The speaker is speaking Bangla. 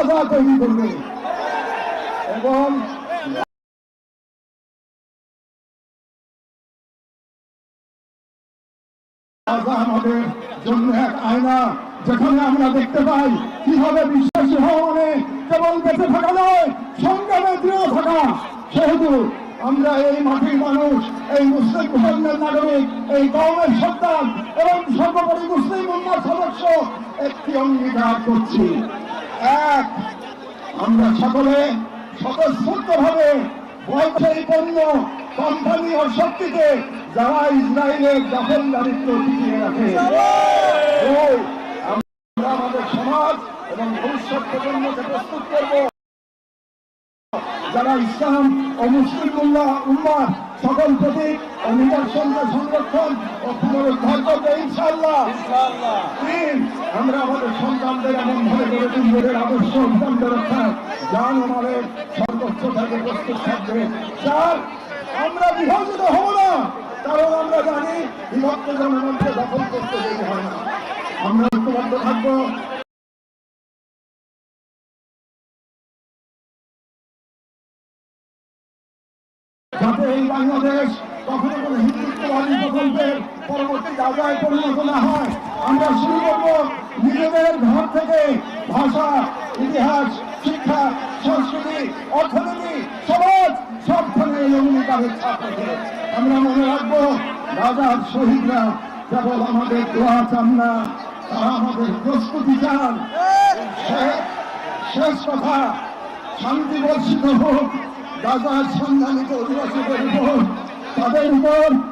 গাজা তৈরি করবে। এবং আমাদের জন্য এক আয়না, যেখানে আমরা দেখতে পাই কীভাবে বিশ্বাসী হওয়া মানে কেবল বেঁচে থাকা নয়, সংগ্রামে দৃঢ় থাকা। সেহেতু আমরা এই মাটির মানুষ, এই মুসলিম মুসলমান নাগরিক, এই কওমের সন্তান এবং সর্বোপরি মুসলিম সদস্য, একটি অঙ্গীকার করছি। এক আমরা সকলে স্বতঃস্ফূর্ত ভাবে সেই পণ্য কোম্পানি ও শক্তিকে যারা ইসরায়েলের দখলদারিত্ব টিকিয়ে রাখে। আমরা আমাদের সমাজ এবং ভবিষ্যৎ প্রজন্মকে প্রস্তুত করব। যারা ইসলাম ও মুসলিম উল্লাহ উম্মার সকল প্রতীক ও নিদর্শনকে সংরক্ষণ ও পুনরুদ্ধার করবে ইনশাআল্লাহ। তিন, আমরা আমাদের সন্তানদের এমন ভাবে গড়ে তুলব এদের আদর্শ অভিযান রক্ষা যান আমাদের সর্বোচ্চ থেকে প্রস্তুত থাকবে। চার আমরা বিভাজিত হব না কারণ আমরা জানি বিভক্ত জনগণকে দখল করতে দেরি হয় না। আমরা ঐক্যবদ্ধ থাকব। যাতে এই বাংলাদেশ কখনো কোনো হিন্দুত্ববাদী প্রকল্পের পরবর্তী জায়গায় পরিণত না হয়। আমরা শুরু করব নিজেদের ঘর থেকে। ভাষা, ইতিহাস, শিক্ষা, সংস্কৃতি, অর্থনীতি, সমাজ সবখানে এই অঙ্গীকারের ছাপ রেখে আমরা মনে রাখব রাজার শহীদরা কেবল আমাদের দোয়া চান না, তারা আমাদের প্রস্তুতি চান। শেষ- কথা, শান্তি বর্ষিত হোক গাজার সন্ধানিত অধিবাসীদের উপর তাদের উপর